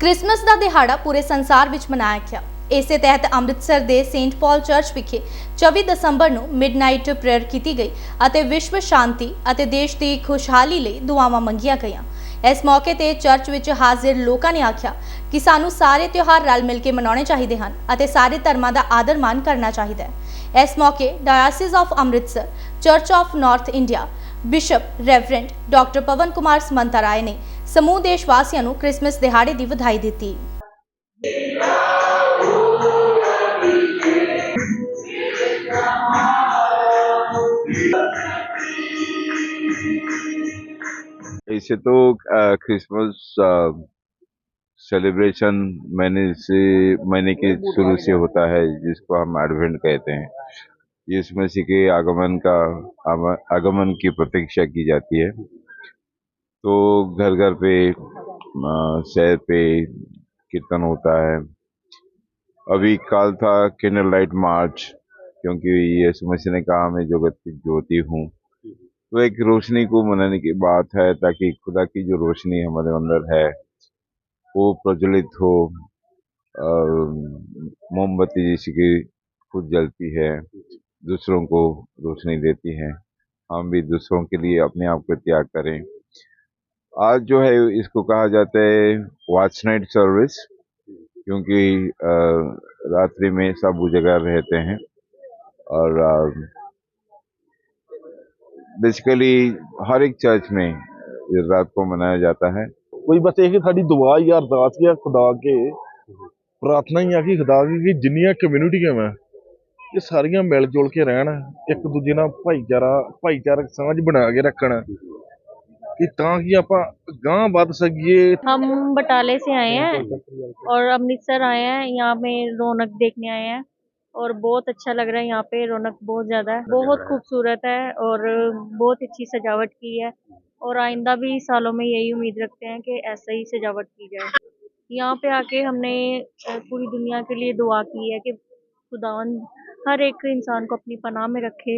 Christmas ਦਾ ਦਿਹਾੜਾ ਪੂਰੇ ਸੰਸਾਰ ਵਿੱਚ ਮਨਾਇਆ ਗਿਆ। ਇਸੇ ਤਹਿਤ ਅੰਮ੍ਰਿਤਸਰ ਦੇ ਸੇਂਟ ਪਾਲ ਚਰਚ ਵਿਖੇ 24 ਦਸੰਬਰ ਨੂੰ ਮਿਡਨਾਈਟ ਪ੍ਰੇਅਰ ਕੀਤੀ ਗਈ ਅਤੇ ਵਿਸ਼ਵ ਸ਼ਾਂਤੀ ਅਤੇ ਦੇਸ਼ ਦੀ ਖੁਸ਼ਹਾਲੀ ਲਈ ਦੁਆਵਾਂ ਮੰਗੀਆਂ ਗਈਆਂ। ਇਸ ਮੌਕੇ ਤੇ ਚਰਚ ਵਿੱਚ ਹਾਜ਼ਰ ਲੋਕਾਂ ਨੇ ਆਖਿਆ ਕਿ ਸਾਨੂੰ ਸਾਰੇ ਤਿਉਹਾਰ ਰਲ ਮਿਲ ਕੇ ਮਨਾਉਣੇ ਚਾਹੀਦੇ ਹਨ ਅਤੇ ਸਾਰੇ ਧਰਮਾਂ ਦਾ ਆਦਰ ਮਾਨ ਕਰਨਾ ਚਾਹੀਦਾ ਹੈ। ਇਸ ਮੌਕੇ diocese of Amritsar, church of north India, bishop reverend doctor Pawan Kumar Samanta Rai ਨੇ ਸਮੂਹ ਦੇਸ਼ ਵਾਸੀਆਂ ਨੂੰ ਕ੍ਰਿਸਮਸ ਦਿਹਾੜੇ ਦੀ ਵਧਾਈ ਦਿੱਤੀ ऐसे तो क्रिसमस सेलिब्रेशन महीने से महीने के शुरू से होता है जिसको हम एडवेंट कहते हैं यीशु मसीह के आगमन का आम- आगमन की प्रतीक्षा की जाती है तो घर घर पे शहर पे कीर्तन होता है। अभी काल था कैंडल लाइट मार्च क्योंकि यीशु मसीह ने कहा, मैं जगत की ज्योति हूँ। तो एक रोशनी को मनाने की बात है, ताकि खुदा की जो रोशनी हमारे अंदर है, वो प्रज्वलित हो मोमबत्ती जैसी की खुद जलती है, दूसरों को रोशनी देती है। हम भी दूसरों के लिए अपने आप को त्याग करें। आज जो है इसको कहा जाता है वॉच नाइट सर्विस क्योंकि अ, रात्रि में सब जगह रहते हैं और अ, बेसिकली हर एक चर्च में इस रात को मनाया जाता है ਕੋਈ ਬਸ ਇਹ ਸਾਡੀ ਦੁਆ ਹੀ ਆ ਅਰਦਾਸ ਹੀ ਆ ਖੁਦਾ ਅੱਗੇ ਪ੍ਰਾਰਥਨਾ ਹੀ ਆ ਕਿ ਖੁਦਾ ਅੱਗੇ ਕਿ ਜਿੰਨੀਆਂ ਕਮਿਊਨਿਟੀਆਂ ਵਾ ਇਹ ਸਾਰੀਆਂ ਮਿਲ ਜੁਲ ਕੇ ਰਹਿਣ ਇੱਕ ਦੂਜੇ ਨਾਲ ਭਾਈਚਾਰਾ ਭਾਈਚਾਰਕ ਸਾਂਝ ਬਣਾ ਕੇ ਰੱਖਣ कि ताकि आप गाँव बद सकिए हम बटाले से आए हैं और अमृतसर आए हैं यहाँ पे रौनक देखने आए हैं और बहुत अच्छा लग रहा है यहाँ पे रौनक बहुत ज़्यादा है। बहुत खूबसूरत है और बहुत अच्छी सजावट की है और आइंदा भी सालों में यही उम्मीद रखते हैं कि ऐसा ही सजावट की जाए। यहाँ पे आके हमने पूरी दुनिया के लिए दुआ की है कि खुदावन ਹਰ ਇੱਕ ਇਨਸਾਨ ਕੋ ਆਪਣੀ ਪਨਾਹ ਮੇ ਰੱਖੇ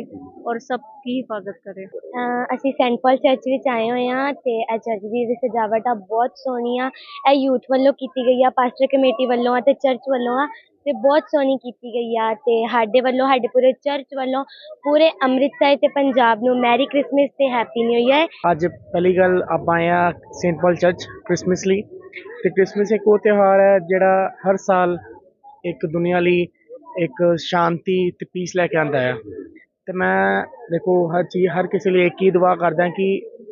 ਔਰ ਸਭ ਕੀ ਹਿਫਾਜ਼ਤ ਕਰੇ। ਅਸੀਂ ਸੈਂਟ ਪਾਲ ਚਰਚ ਵਿੱਚ ਆਏ ਹੋਏ ਹਾਂ ਤੇ ਇਹ ਚਰਚ ਦੀ ਜਿਹੜੀ ਸਜਾਵਟ ਆ ਬਹੁਤ ਸੋਹਣੀ ਆ। ਇਹ ਯੂਥ ਵੱਲੋਂ ਕੀਤੀ ਗਈ ਆ ਪਾਸਟਰ ਕਮੇਟੀ ਵੱਲੋਂ ਆ ਤੇ ਚਰਚ ਵੱਲੋਂ ਆ ਤੇ ਬਹੁਤ ਸੋਹਣੀ ਕੀਤੀ ਗਈ ਆ ਤੇ ਸਾਡੇ ਵੱਲੋਂ ਸਾਡੇ ਪੂਰੇ ਚਰਚ ਵੱਲੋਂ ਪੂਰੇ ਅੰਮ੍ਰਿਤਸਰ ਤੇ ਪੰਜਾਬ ਨੂੰ ਮੈਰੀ ਕ੍ਰਿਸਮਸ ਤੇ ਹੈਪੀ ਨਿਊ ਇਅਰ ਅੱਜ ਪਹਿਲੀ ਗੱਲ ਆਪਾਂ ਆਏ ਆ ਸੈਂਟ ਪਾਲ ਚਰਚ ਕ੍ਰਿਸਮਸ ਲਈ ਤੇ ਕ੍ਰਿਸਮਸ ਇੱਕ ਉਹ ਤਿਉਹਾਰ ਹੈ ਜਿਹੜਾ ਹਰ ਸਾਲ ਇੱਕ ਦੁਨੀਆ ਲਈ ਇੱਕ ਸ਼ਾਂਤੀ ਤੇ ਪੀਸ ਲੈ ਕੇ ਆਉਂਦਾ ਹੈ ਤੇ ਮੈਂ ਦੇਖੋ ਹਰ ਚੀਜ਼ ਹਰ ਕਿਸੇ ਲਈ ਇੱਕ ਹੀ ਦੁਆ ਕਰਦਾ ਕਿ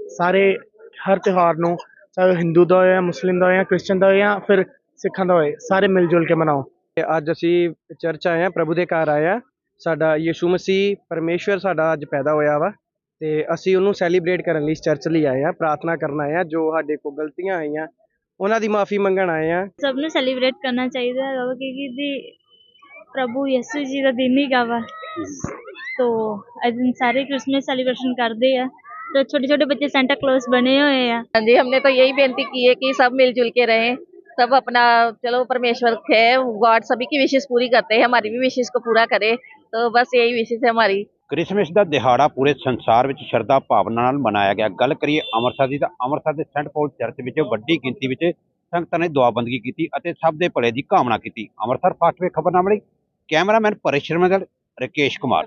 ਸਾਰੇ ਹਰ ਤਿਉਹਾਰ ਨੂੰ ਚਾਹੇ ਉਹ ਹਿੰਦੂ ਦਾ ਜਾਂ ਮੁਸਲਿਮ ਦਾ ਜਾਂ ਕ੍ਰਿਸਚਨ ਦਾ ਹੋਏ ਜਾਂ ਫਿਰ ਸਿੱਖਾਂ ਦਾ ਹੋਏ ਸਾਰੇ ਮਿਲ ਜੁਲ ਕੇ ਮਨਾਓ। ਤੇ ਅੱਜ ਅਸੀਂ ਚਰਚ ਆਏ ਆ ਪ੍ਰਭੂ ਦੇ ਘਰ ਆਏ ਆ ਸਾਡਾ ਯਿਸੂ ਮਸੀਹ ਪਰਮੇਸ਼ਵਰ ਸਾਡਾ ਅੱਜ ਪੈਦਾ ਹੋਇਆ ਵਾ ਤੇ ਅਸੀਂ ਉਹਨੂੰ ਸੈਲੀਬ੍ਰੇਟ ਕਰਨ ਲਈ ਇਸ ਚਰਚ ਲਈ ਆਏ ਆ ਪ੍ਰਾਰਥਨਾ ਕਰਨ ਆਏ ਆ ਜੋ ਸਾਡੇ ਕੋਲ ਗਲਤੀਆਂ ਆਈਆਂ ਉਹਨਾਂ ਦੀ ਮਾਫੀ ਮੰਗਣ ਆਏ ਆ ਸਭ ਨੂੰ ਸੈਲੀਬ੍ਰੇਟ ਕਰਨਾ ਚਾਹੀਦਾ ਹੈਗਾ ਵਾ ਕਿਉਂਕਿ ਜੀ ਪ੍ਰਭੂ ਯਿਸੂ ਜੀ ਦਾ ਦਿਨ ਹੀ ਵਾ ਤੋ ਇਸ ਦਿਨ ਸਾਰੇ ਕ੍ਰਿਸਮਸ ਸੈਲੀਬ੍ਰੇਸ਼ਨ ਕਰਦੇ ਆ तो छोटे छोटे बच्चे सेंटा क्लॉज बने हुए हैं हाँ जी हमने तो यही बेनती की है कि सब मिलजुल के रहें सब अपना चलो परमेश्वर है गॉड सभी की विशेष पूरी करते हैं हमारी भी विशेष को पूरा करे तो बस यही विशेष है हमारी ਕ੍ਰਿਸਮਸ ਦਾ ਦਿਹਾੜਾ ਪੂਰੇ ਸੰਸਾਰ ਵਿੱਚ ਸ਼ਰਧਾ ਭਾਵਨਾ ਨਾਲ ਮਨਾਇਆ ਗਿਆ ਗੱਲ ਕਰੀਏ ਅੰਮ੍ਰਿਤਸਰ ਦੀ ਤਾਂ ਅੰਮ੍ਰਿਤਸਰ ਦੇ ਸੈਂਟ ਪੌਲ ਚਰਚ ਵਿੱਚ ਵੱਡੀ ਗਿਣਤੀ ਵਿੱਚ ਸੰਗਤਾਂ ਨੇ ਦੁਆਬੰਦਗੀ ਕੀਤੀ ਅਤੇ ਸਭ ਦੇ ਭਲੇ ਦੀ ਕਾਮਨਾ ਕੀਤੀ ਅੰਮ੍ਰਿਤਸਰ ਫਾਸਟ ਵੇ ਖਬਰਨਾਮੇ ਲਈ ਕੈਮਰਾਮੈਨ ਪਰੇਸ਼ ਸ਼ਰਮਾ ਨਾਲ ਕੁਮਾਰ।